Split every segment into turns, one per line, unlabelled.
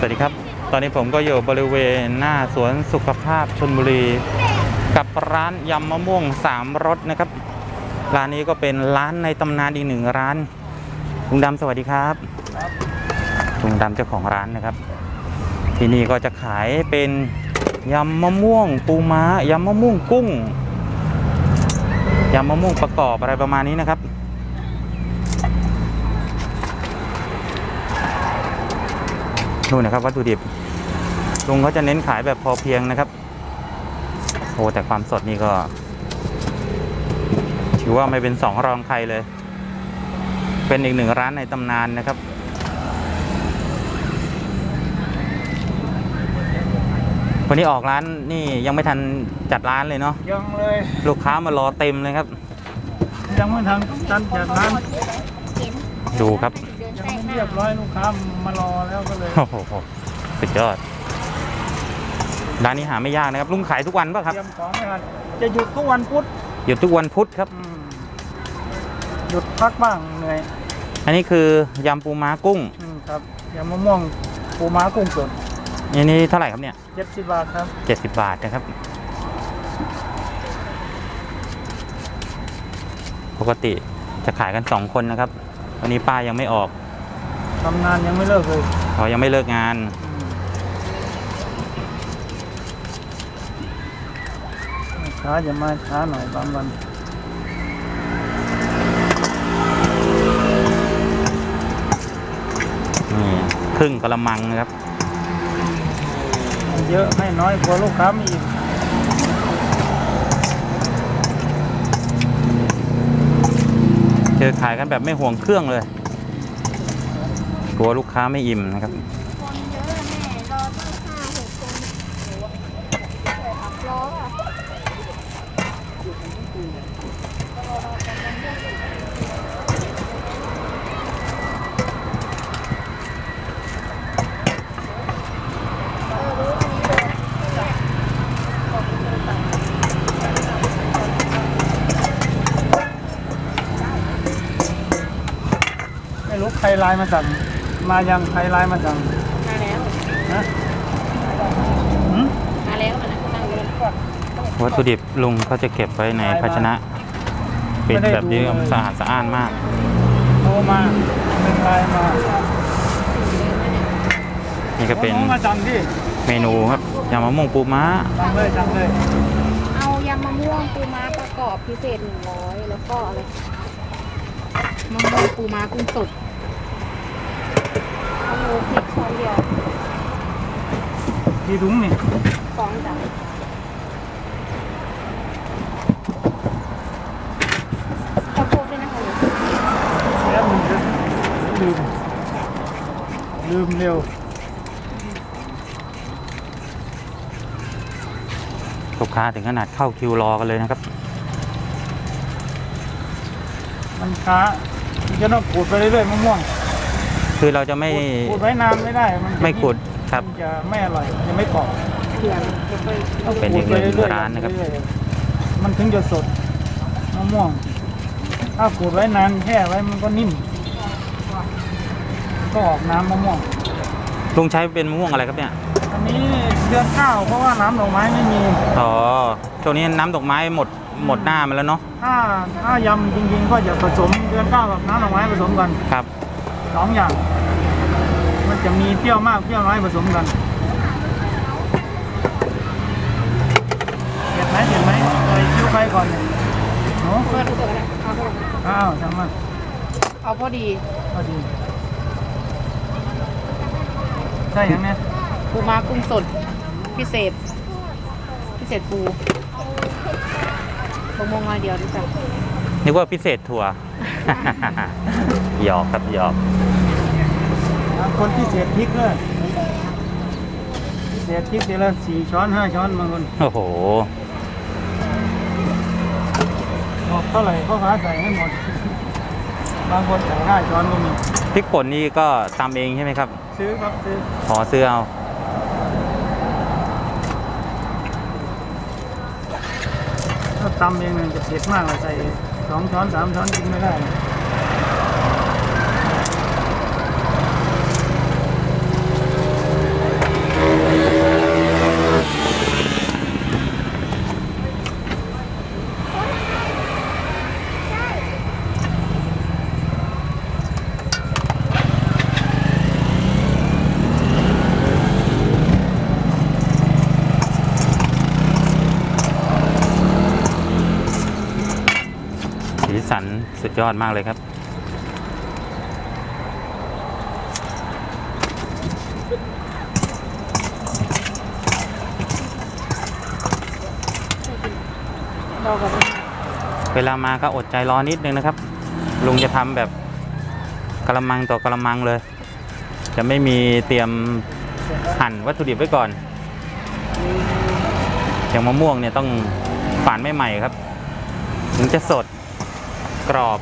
สวัสดีครับ ตอนนี้ผมก็อยู่บริเวณหน้าสวนสุขภาพชนบุรี กับร้านยำมะม่วงสามรสนะครับ ร้านนี้ก็เป็นร้านในตำนานอีกหนึ่งร้านลุงดำสวัสดีครับลุงดำเจ้าของร้านนะครับ ที่นี่ก็จะขายเป็นยำมะม่วงปูม้ายำมะม่วงกุ้งยำมะม่วงประกอบอะไรประมาณนี้นะครับ นู่นนะครับ วัตถุดิบลุงเขาจะเน้นขายแบบพอเพียงนะครับโอ้แต่ความสดนี่ก็ ถือว่าไม่เป็นสองรองใครเลย เป็นอีกหนึ่งร้านในตำนานนะครับวันนี้ออกร้านนี่ยังไม่ทันจัดร้านเลยเนาะ
ยังเลย
ลูกค้ามารอเต็มเลยครับ
ยังไม่ทางจันจัดร้าน
ดูครับ
ยังไม่เรียบร้อยลูกค้ามารอแล้วก็เลย
โอ้โหสุดยอด ร้านนี้หาไม่ยากนะครับ ลุงขายทุกวันป่ะครับ
เตรียมของไม่ทันจะหยุดทุกวันพุธ
หยุดทุกวันพุธครับ
อืมหยุดพักบ้างเหนื่อย
อันนี้คือยำปูม้ากุ้ง
อืมครับยำมะม่วงปูม้ากุ้งสด
อันนี้เท่าไหร่ครับเนี่ย
เจ็ดสิบบาทครับ
เจ็ดสิบบาทนะครับ ปกติจะขายกันสองคนนะครับ วันนี้ป้ายังไม่ออก
ทำงานยังไม่เลิกเลย
เขายังไม่เลิกงาน
อืมช้าจะมาช้าหน่อยบางวัน
นี่ครึ่งกระมังนะครับ
เยอะให้น้อยกว่าลูกค้ามีอีก
เจอขายกันแบบไม่ห่วงเครื่องเลย กลัวลูกค้าไม่อิ่มนะครับ
คนเยอะแม่รอตั้งห้าหกคนรออะ
ไม่รู้ใครไลน์มาสั่ง มายังใครไลน์มาสั่ง
มาแล้ว
นะหืม
มาแล้วมันนั่งอยู่
วัตถุดิบลุงเขาจะเก็บไว้ในภาชนะเป็นแบบนี้สะอาดสะอ้านมาก
โทรมาเป็นไลน์มา
นี่ก็เป็น
น้องมาสั่งที่
เมนูครับยำมะม่วงปูม้า
สั่งเลยสั่งเลย
เอายำมะม่วงปูม้าประกอบพิเศษหนึ่งร้อยแล้วก็อะไรมะม่วงปูม้ากุ้งสด เอาหมูพริกช้อนเดียว
กี่ถุงนี่
สองจ้ะข้าวโพดด้วยนะคะ
แล้วมันจะลืม ลืมเร็ว
ลูกค้าถึงขนาดเข้าคิวรอกันเลยนะครับ
มันช้ามันจะต้องขูดไปเรื่อยๆมะม่วง
คือเราจะไม่
ขูดไว้นานไม่ได้มันจะ
ไม่ขูดครับ
มันจะไม่อร่อยมันจะไม่กรอบ
เผื่อมันจะไป
ต้อง
เป็น
ขู
อี
ด
ก
ไป
หนึ่ง
เรื่อยๆ
ร้านนะครับ
เอยๆมันถึงจะสดมะม่วง ถ้าขูดไว้นานแช่ไว้มันก็นิ่ม ก็ออกน้ำมะม่วง
ลุงใช้เป็นมะม่วงอะไรครับเนี่ย
อันนี้เดือนเก้าเพราะว่าน้ำดอกไม้ไม่มี
อ๋อช่วงนี้น้ำดอกไม้หมดหมดหน้ามาแล้วเนาะ
ถ้าถ้ายำจริงๆ ก็จะผสมเดือนเก้ากับน้ำดอกไม้ผสมกัน
ครับ
สองอย่าง มันจะมีเปรี้ยวมากเปรี้ยวน้อยผสมกันเห็นไหมเห็นไหมใส่คิ้วใครก่อนเนี่ยโอ้
เปิดดูก่อนนะเอาเถอะ
อ้าวช่างมัน
เอาพอดี
พอดีใช่ยังเนี่ย
ปูม้ากุ้งสดพิเศษ พิเศษปูมะม่วงมาเดียวด้วยจ้ะ
นึกว่าพิเศษถั่ว หยอกครับหยอก
บางคนพิเศษพริกเลยพิเศษพริกเดือนละสี่ช้อนห้าช้อนบางคน
โอ้โห
บอกเท่าไหร่เขาหาใส่ให้หมด บางคนใส่ห้าช้อนก็มี
พริกป่นนี่ก็ตำเองใช่ไหมครับ
ซื้อครับซื้อ
ขอซื้อเอา
ถ้าตำเองมันจะเผ็ดมากเลยใส่สองช้อนสามช้อนกินไม่ได้ สุด
ยอดมากเลยครับ
เว
ลามาก็อดใจรอนิดนึงนะครับ ลุงจะทำแบบกระมังต่อกระมังเลย จะไม่มีเตรียมหั่นวัตถุดิบไว้ก่อน อย่างมะม่วงเนี่ยต้องฝานไม่ใหม่ครับ ถึงจะสด กรอบ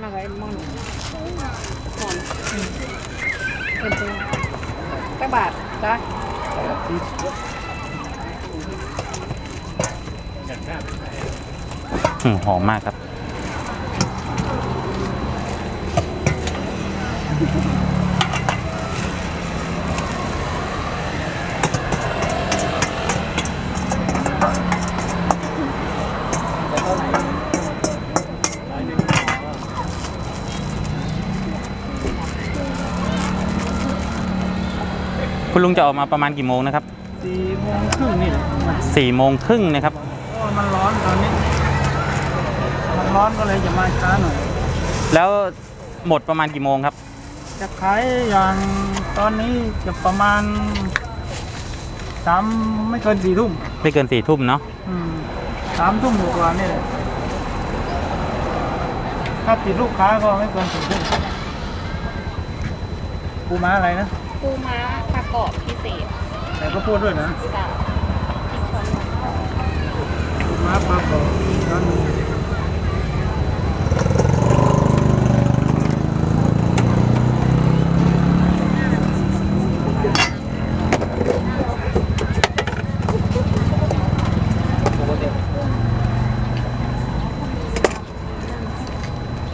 มากับไอ้มอนก่อมเป็นจริงแค่บาทจ้ะ
หอมมากครับ คุณลุงจะออกมาประมาณกี่โมงนะครับ
สี่โมงครึ่งนี่แหละมัน
สี่โมงครึ่งนะครับ
เพราะว่ามันร้อนตอนนี้ มันร้อนก็เลยจะมาช้าหน่อย
แล้วหมดประมาณกี่โมงครับ
จะขายอย่างตอนนี้จะประมาณสามไม่เกินสี่ทุ่ม
ไม่เกินสี่ทุ่มเนาะ
อืมสามทุ่มกว่านี่แหละถ้าติดลูกค้าก็ไม่เกินสี่ทุ่มปูม้าอะไรนะ
ปูม้าประกอบพิเศษ
แต่ก็พูดด้วยนะ
จ้ะ
ปูม้าปลาเก๋าร้านหนึ่ง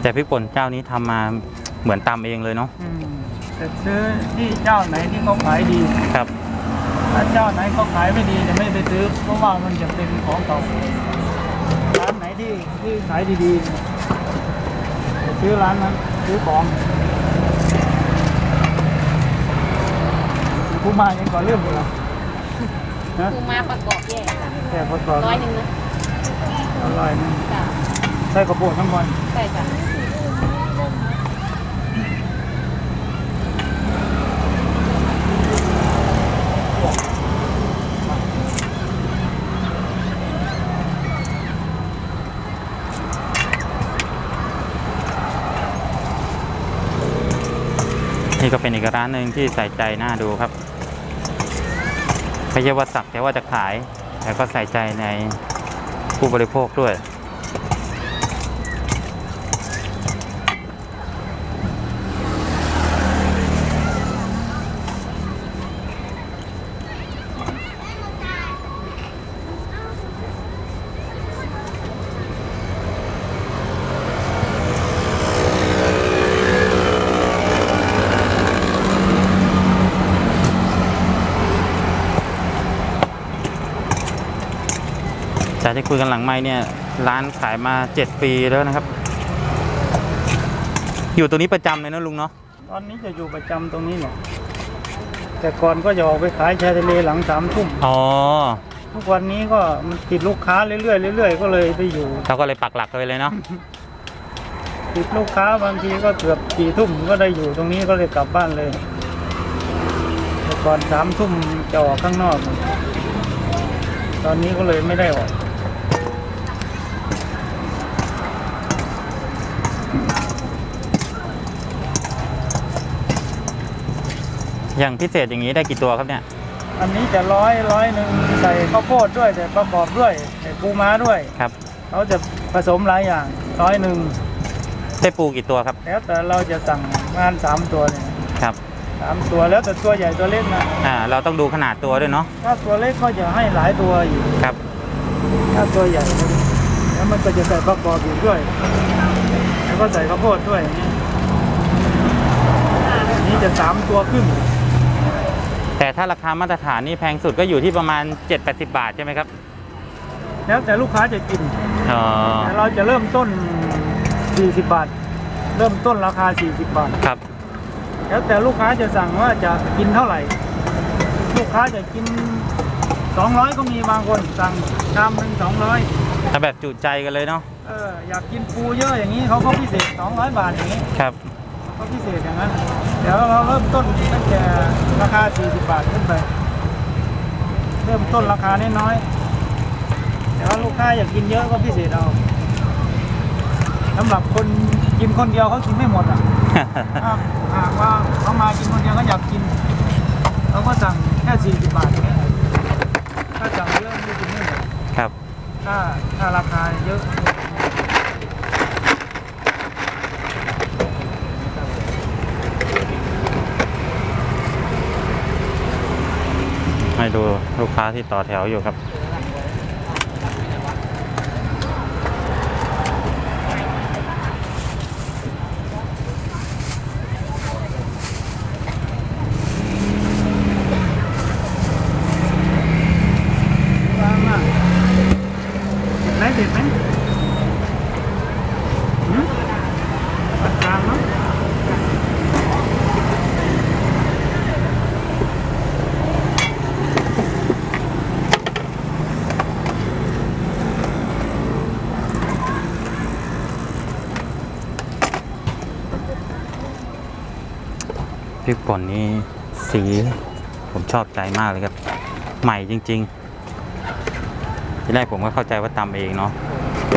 แต่ พริกป่นเจ้านี้ทำมาเหมือนตำเองเลยเนาะ
อืมแต่ซื้อที่เจ้าไหนที่เขาขายดี
ครับ
ถ้าเจ้าไหนเขาขายไม่ดีจะไม่ไปซื้อเพราะว่ามันจะเป็นของเก่าร้านไหนที่ที่ขายดีๆเนี่ยจะซื้อร้านนั้นซื้อของผู้มายังก่อนเรื่องอยู่ละนะ
ปูม้าประกอบแยกจ้ะ
แต่พอก่อน
ร้อยหนึ่งนะ
อร่อยนะ
จ้ะ
ใส่กระโปรงทั้งวัน
ใช่จ้ะ
ก็เป็นอีกร้านหนึ่งที่ใส่ใจน่าดูครับไม่ใช่ว่าสักแต่ว่าจะขาย แต่ก็ใส่ใจในผู้บริโภคด้วย จากที่คุยกันหลังไม้เนี่ยร้านขายมา 7 ปีแล้วนะครับ อยู่ตรงนี้ประจำเลยนะลุงเนาะ
ตอนนี้จะอยู่ประจำตรงนี้แหละแต่ก่อนก็จะออกไปขายชายทะเลหลังสามทุ่ม
อ๋อ
ทุกวันนี้ก็มันติดลูกค้าเรื่อยๆเรื่อยๆก็เลยไปอยู่
เขาก็เลยปักหลักเลยเลยเนาะ
ติดลูกค้าบางทีก็เกือบสี่ทุ่มก็ได้อยู่ตรงนี้ก็เลยกลับบ้านเลยแต่ก่อนสามทุ่มจะออกข้างนอก ตอนนี้ก็เลยไม่ได้ออก
อย่างพิเศษอย่างนี้ได้กี่ตัวครับเนี่ย
อันนี้จะร้อยร้อยหนึ่งใส่ข้าวโพดด้วยใส่ประกอบด้วยใส่ปูม้าด้วย
ครับ
เขาจะผสมหลายอย่างร้อยหนึ่ง
ได้ปูกี่ตัวครับ
แล้วแต่เราจะสั่งงานสามตัวเนี่ย
ครับ
สามตัวแล้วแต่ตัวใหญ่ตัวเล็กนะ
อ่าเราต้องดูขนาดตัวด้วยเนาะ
ถ้าตัวเล็กก็จะให้หลายตัวอยู่
ครับ
ถ้าตัวใหญ่แล้วมันก็จะใส่ประกอบอยู่ด้วยแล้ว ก็ใส่ข้าวโพดด้วยอย่างนี้อันนี้จะสามตัวครึ่ง
แต่ถ้าราคามาตรฐานนี่แพงสุดก็อยู่ที่ประมาณ 7-80 บาทใช่ไหมครับ
แล้วแต่ลูกค้าจะกิน
อ๋อ
แต่เราจะเริ่มต้น 40 บาท เริ่มต้นราคา 40 บาท
ครับ
แล้วแต่ลูกค้าจะสั่งว่าจะกินเท่าไหร่ ลูกค้าจะกิน 200 ก็มีบางคนสั่งชามหนึ่ง200
ถ้าแบบจุใจกันเลยเนาะ
เอออยากกินปูเยอะอย่างนี้เขาก็พิเศษ 200 บาทอย่างนี้
ครับ
เขาพิเศษอย่างนั้น เดี๋ยวเราเริ่มต้นตั้งแต่ราคา 40 บาทขึ้นไป เริ่มต้นราคาน้อยๆแต่ว่าลูกค้าอยากกินเยอะก็พิเศษเอาสำหรับคนกินคนเดียวเขากินไม่หมดอะถ้าหากว่าเขามากินคนเดียวก็อยากกินเขาก็สั่งแค่40บาทอย่างเงี้ยถ้าสั่งเยอะไม่กินไม่หมด
ครับ
ถ้าถ้าราคาเยอะ
ดูลูกค้าที่ต่อแถวอยู่ครับ
บางอะเด็ดไหมเด็ดไหมหืมวัดกลางเนาะ
พริ กป่นนี้สีผมชอบใจมากเลยครับ ใหม่จริง ๆ ที่แรกผมก็เข้าใจว่าตำเองเนาะ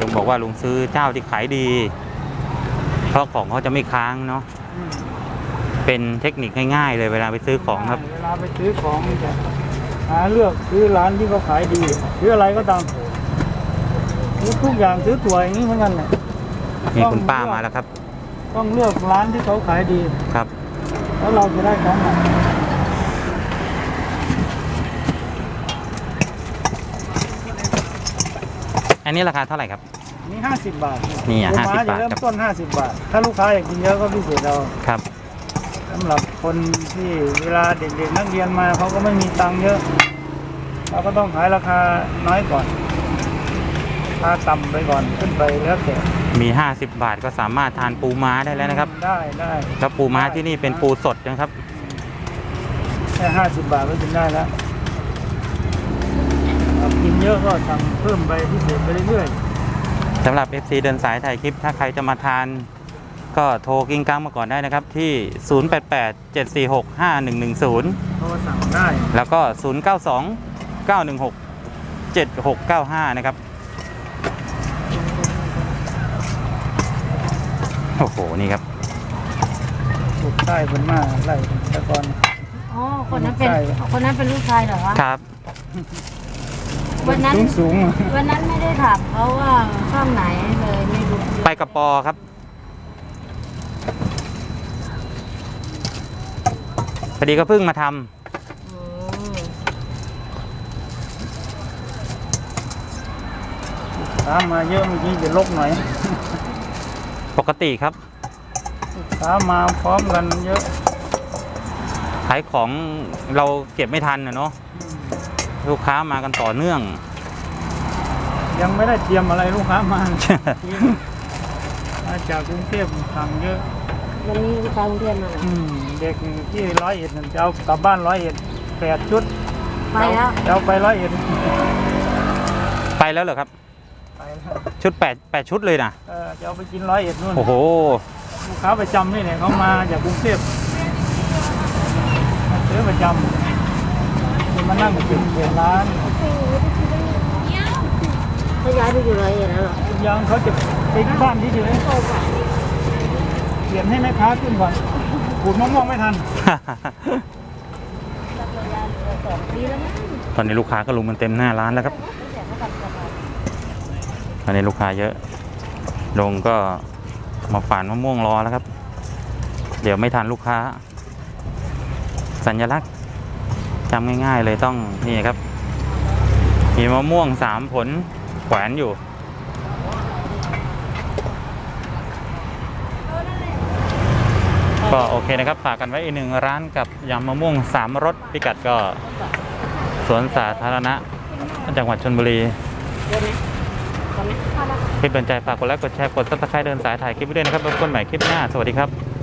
ลุงบอกว่าลุงซื้อเจ้าที่ขายดี เพราะของเขาจะไม่ค้างเนาะ
อืม
เป็นเทคนิคง่ายๆเลยเวลาไปซื้อของครับ
เวลาไปซื้อของนี่จะหาเลือกซื้อร้านที่เขาขายดีซื้ออะไรก็ตามซื้อทุกอย่างซื้อตั๋วอย่างนี้เหมือนกันเนี่ย
นี่คุณป้ามาแล้วครับ
ต้องเลือกร้านที่เขาขายดี
ครับ
แล้วเราจะได้ของใหม่
อันนี้ราคาเท่าไหร่ครับ
นี่ห้าสิบบาท
นี่อะ
ปูม้
50บาท
จะเริ่ม
ครับ
ต้นห้าสิบบาท ถ้าลูกค้าอยากกินเยอะก็พิเศษเรา
ครับ
สำหรับคนที่เวลาเด็กๆนักเรียนมาเขาก็ไม่มีตังค์เยอะ เราก็ต้องขายราคาน้อยก่อน ราคาต่ำไปก่อนขึ้นไปแล้วแต่
มี 50 บาทก็สามารถทานปูม้าได้แล้วนะครับ
ได้ได้
แล้วปูม้าที่นี่เป็นปูสดนะครับ
แค่ห้าสิบบาทก็กินได้แล้วถ้ากินเยอะก็สั่งเพิ่มไปพิเศษไปเรื่อย
สำหรับ FC เดินสายถ่ายคลิป ถ้าใครจะมาทาน ก็โทรกิ้งก้างมาก่อนได้นะครับ ที่ 0887465110
ๆโทรสั่งได้
แล้วก็ 092 916 7695 นะครับ โอ้โห นี่ครับ
ถูกใต้บนมาไล่แต่ก่อน
อ๋อ คนนั้นเป็น
ใช่
คนนั้นเป็นลูกชายเหรอคะ
ครับ
วันนั้น
สูงสูงๆอะ
วันนั้นไม่ได้ถามเขาว่าช่องไหนเลยไม่รู้
ไปกับปอครับ พอดีก็เพิ่งมาทำ
อืม
ตามมาเยอะเมื่อกี้จะลกหน่อย
ปกติครับ
ตามมาพร้อมกันเยอะ
ขายของเราเก็บไม่ทันนะเนาะลูกค้ามากันต่อเนื่อง
ยังไม่ได้เตรียมอะไรลูกค้ามา มาจากกรุงเทพสั่งเยอะ
วันนี้ลูกค้ากรุงเทพมาเหรอ
อืมเด็กที่ร้อยเอ็ดนั่นจะเอากลับบ้านร้อยเอ็ดแปดชุด
ไปแล้ว
จะเอาไปร้อยเอ็ด
ไปแล้วเหรอครับ
ไปแล้ว
ชุดแปดแปดชุดเลยนะ
เออจะเอาไปกินร้อยเอ็ดนู่น
โอ้โห
ลูกค้าประจำนี่เนี่ยเขามาจากกรุงเทพมาซื้อประจำจะมานั่งกินเปิดร้าน
เขาย้ายไปอยู่ร้อยเอ็ดแล้วเหรอ
ยังเขาจะไปที่บ้านที่เดียวเปลี่ยนให้แม่ค้าขึ้นก่อนขูดมะม่วงไม่ทัน
สองปีแล้วมั้ง
ตอนนี้ลูกค้าก็ลุมมันเต็มหน้าร้านแล้วครับ ตอนนี้ลูกค้าเยอะ ลงก็มาฝานมะม่วงรอแล้วครับ เดี๋ยวไม่ทันลูกค้า สัญลักษณ์จำง่าย ๆ เลยต้องนี่ครับ มีมะม่วงสามผลแขวนอยู่ ก็โอเคนะครับ ฝากกันไว้อีกหนึ่งร้านกับยำมะม่วงสามรสพิกัดก็ สวนสาธารณะจังหวัดชนบุรี
เป็นะตอนนี้
คลิปเป็นใจฝากกดไลค์กดแชร์กดซับสไครต์เดินสายถ่ายคลิปไว้ด้วยนะครับพบกันใหม่คลิปหน้า สวัสดีครับ